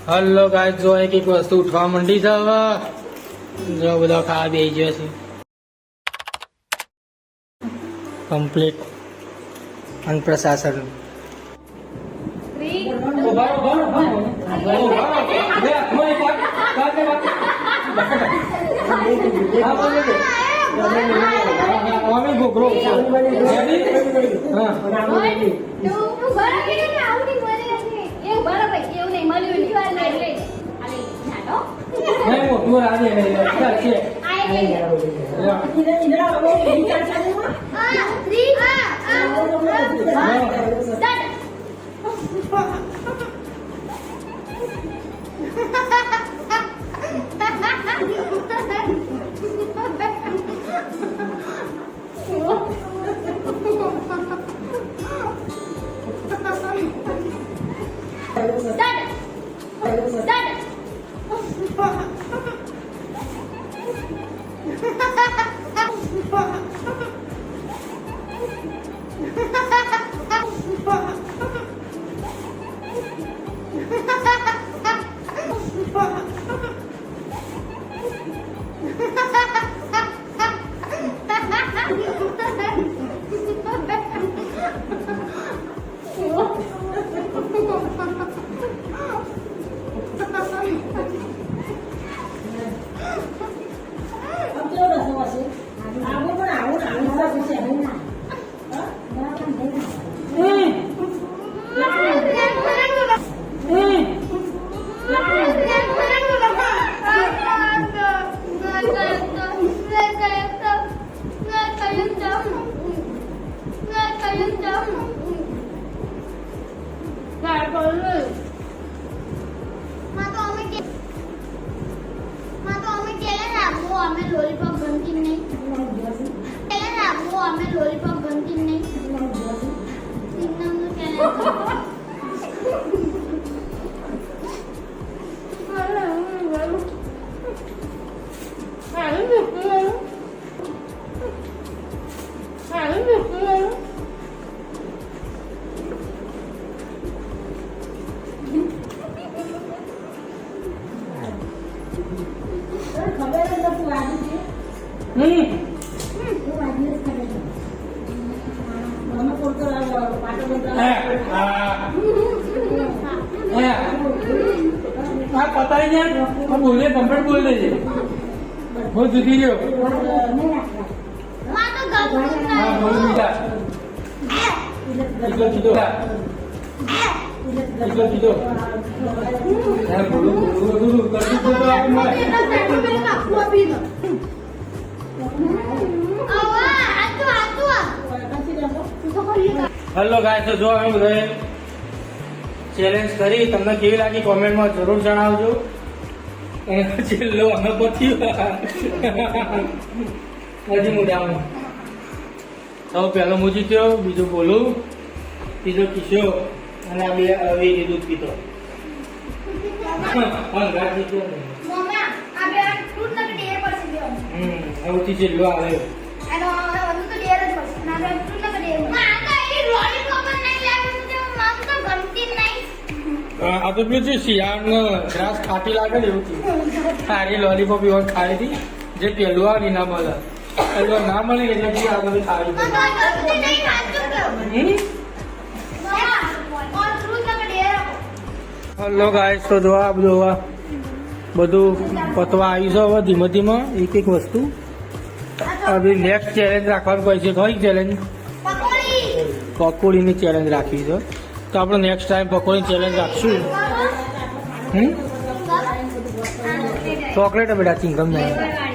Hello ગાય જો એક એક વસ્તુ ઉઠવા માંડી છે હવે જો બધો ખાવા બેસી ગયો છે કમ્પ્લીટ અને પ્રશાસન અમે લોલીપોપ ગમતી નહીં ચેલેન્જ આપવો અમે લોલીપોપ ગમતી નહીં સિંગમનું ચેલેન્જ હા પતાવી જાય બોલે કમ્પ્લીટ બોલ દેજે બહુ જુદી હા બોલ હેલો ગાય તો જો અમે બધાએ ચેલેન્જ કરી તમને કેવી લાગી કોમેન્ટમાં જરૂર જણાવજો. અને છેલ્લો અમે પછી હજી હું ડાઉન હવે પહેલો હું જીત્યો બીજું બોલું. ત્રીજો કિશો અને આ બે આવી દૂધ પીતો. જીત્યો દેવાનું હમ સૌથી છેલ્લો આવે. આ તો બીજું શિયાળનો ગ્રાસ ખાટી લાગે એવું સારી લોલીપોપ એવા ખાઈ હતી જે પેલું આવી ના મળે. પેલું ના મળે એટલે પછી આ બધું ખાવી હલો ગાય તો જોવા આ બધું પતવા આવી છે હવે ધીમે ધીમે એક એક વસ્તુ. હવે નેક્સ્ટ ચેલેન્જ રાખવાનું પડશે. છે કઈ ચેલેન્જ પકોડી. પકોડીની ચેલેન્જ રાખવી છે. તો આપણે નેક્સ્ટ ટાઈમ પકોડી ચેલેન્જ રાખશું. હમ? ચોકલેટ બેટા ચિંગમ નહીં